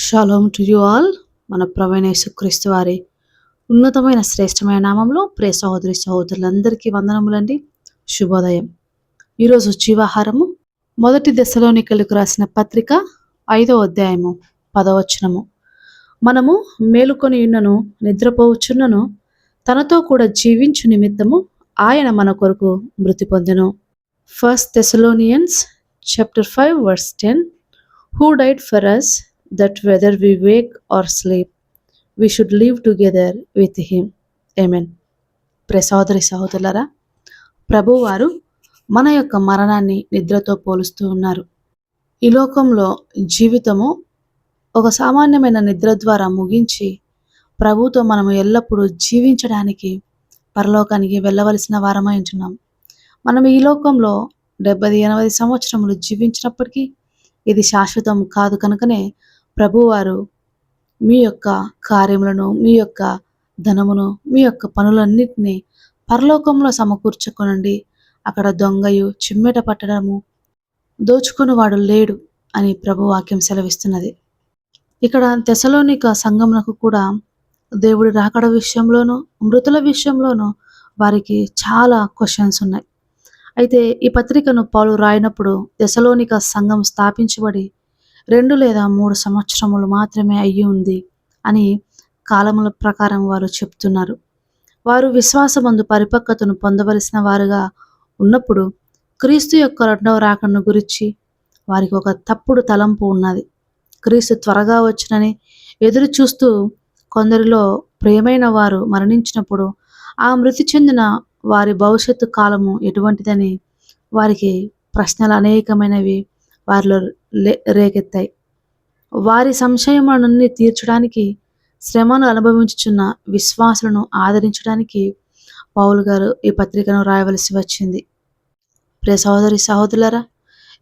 Shalom to you all మన ప్రవీణ యేసుక్రీస్తు వారి ఉన్నతమైన శ్రేష్టమైన నామంలో ప్రే సహోదరి సహోదరులందరికీ వందనములండి. శుభోదయం. ఈరోజు జీవాహారము. మొదటి దశలోనికలకు రాసిన పత్రిక ఐదవ అధ్యాయము పదవచనము. మనము మేలుకొని ఉన్నను నిద్రపోవచ్చున్నను తనతో కూడా జీవించు నిమిత్తము ఆయన మన కొరకు మృతి పొందెను. First Thessalonians chapter five verse ten who died for us that whether we wake or sleep we should live together with him amen ప్రసోదరి సహోదరులరా ప్రభువారు మన యొక్క మరణాన్ని నిద్రతో పోలుస్తూ ఉన్నారు. ఈ లోకంలో జీవితము ఒక సామాన్యమైన నిద్ర ద్వారా ముగించి ప్రభుతో మనము ఎల్లప్పుడూ జీవించడానికి పరలోకానికి వెళ్ళవలసిన వారమై ఉంటున్నాం. మనం ఈ లోకంలో డెబ్బై ఎనభై సంవత్సరములు జీవించినప్పటికీ ఇది శాశ్వతం కాదు కనుకనే ప్రభువారు మీ యొక్క కార్యములను మీ యొక్క ధనమును మీ యొక్క పనులన్నిటినీ పరలోకంలో సమకూర్చుకొనండి. అక్కడ దొంగయు చిమ్మెట పట్టడము దోచుకునేవాడు లేడు అని ప్రభు వాక్యం సెలవిస్తున్నది. ఇక్కడ దశలోనిక సంఘమునకు కూడా దేవుడి రాకడ విషయంలోనూ మృతుల విషయంలోనూ వారికి చాలా క్వశ్చన్స్ ఉన్నాయి. అయితే ఈ పత్రికను పౌలు రాయినప్పుడు దశలోనిక సంఘం స్థాపించబడి రెండు లేదా మూడు సంవత్సరములు మాత్రమే అయ్యి ఉంది అని కాలముల ప్రకారం వారు చెప్తున్నారు. వారు విశ్వాసమందు పరిపక్వతను పొందవలసిన వారుగా ఉన్నప్పుడు క్రీస్తు యొక్క రెండవ రాకడను గురించి వారికి ఒక తప్పుడు తలంపు ఉన్నది. క్రీస్తు త్వరగా వచ్చునని ఎదురు చూస్తూ కొందరిలో ప్రియమైన వారు మరణించినప్పుడు ఆ మృతి చెందిన వారి భవిష్యత్తు కాలము ఎటువంటిదని వారికి ప్రశ్నలు అనేకమైనవి వారిలో లే రేకెత్తాయి. వారి సంశయములన్నీ తీర్చడానికి శ్రమను అనుభవించుచున్న విశ్వాసులను ఆదరించడానికి పౌలు గారు ఈ పత్రికను రాయవలసి వచ్చింది. ప్రియ సహోదరి సహోదరులరా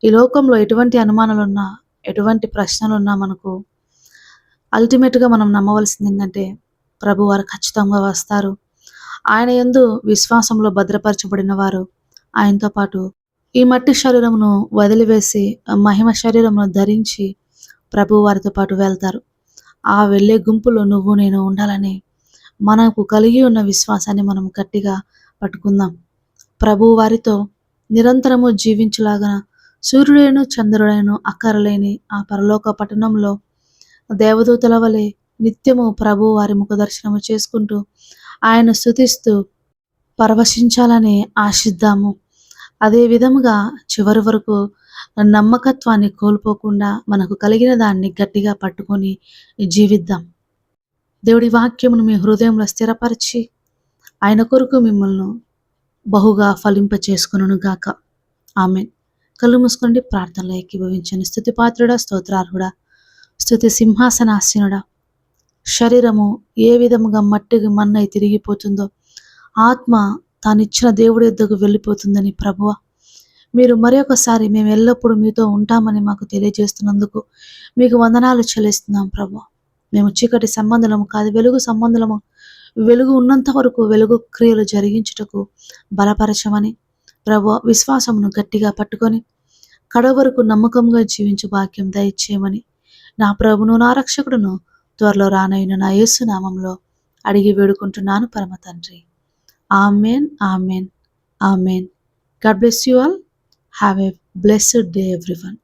ఈ లోకంలో ఎటువంటి అనుమానాలున్నా ఎటువంటి ప్రశ్నలున్నా మనకు అల్టిమేట్గా మనం నమ్మవలసింది ఏంటంటే ప్రభు వారు ఖచ్చితంగా వస్తారు. ఆయన ఎందు విశ్వాసంలో భద్రపరచబడిన వారు ఆయనతో పాటు ఈ మట్టి శరీరమును వదిలివేసి మహిమ శరీరమును ధరించి ప్రభు వారితో పాటు వెళ్తారు. ఆ వెళ్ళే గుంపులో నువ్వు నేను ఉండాలని మనకు కలిగి ఉన్న విశ్వాసాన్ని మనం గట్టిగా పట్టుకుందాం. ప్రభు వారితో నిరంతరము జీవించలాగా సూర్యుడైన చంద్రుడైన అక్కరలేని ఆ పరలోక పట్టణంలో దేవదూతల వలె నిత్యము ప్రభు వారి ముఖ దర్శనము చేసుకుంటూ ఆయన స్థుతిస్తూ పరవశించాలని ఆశిద్దాము. అదే విధముగా చివరి వరకు నమ్మకత్వాన్ని కోల్పోకుండా మనకు కలిగిన దాన్ని గట్టిగా పట్టుకొని జీవిద్దాం. దేవుడి వాక్యమును మీ హృదయంలో స్థిరపరిచి ఆయన కొరకు మిమ్మల్ని బహుగా ఫలింప చేసుకును గాక. ఆమె కళ్ళు మూసుకోండి ప్రార్థనలో ఏకీభవించండి. స్థుతి పాత్రుడా స్తోత్రార్హుడా స్థుతి సింహాసనాసీనుడా శరీరము ఏ విధముగా మట్టికి మన్నై తిరిగిపోతుందో ఆత్మ తానిచ్చిన దేవుడి యుద్ధకు వెళ్ళిపోతుందని ప్రభువ. మీరు మరొకసారి మేము ఎల్లప్పుడూ మీతో ఉంటామని మాకు తెలియజేస్తున్నందుకు మీకు వందనాలు చెల్లిస్తున్నాం ప్రభు మేము చీకటి సంబంధము కాదు వెలుగు సంబంధము వెలుగు ఉన్నంత వరకు వెలుగు క్రియలు జరిగించుటకు బలపరచమని ప్రభు విశ్వాసమును గట్టిగా పట్టుకొని కడ వరకు నమ్మకంగా జీవించు భాగ్యం దయచేయమని నా ప్రభును నా రక్షకుడును త్వరలో రానైన నా యేసునామంలో అడిగి వేడుకుంటున్నాను పరమ తండ్రి Amen, Amen, Amen. God bless you all. Have a blessed day, everyone.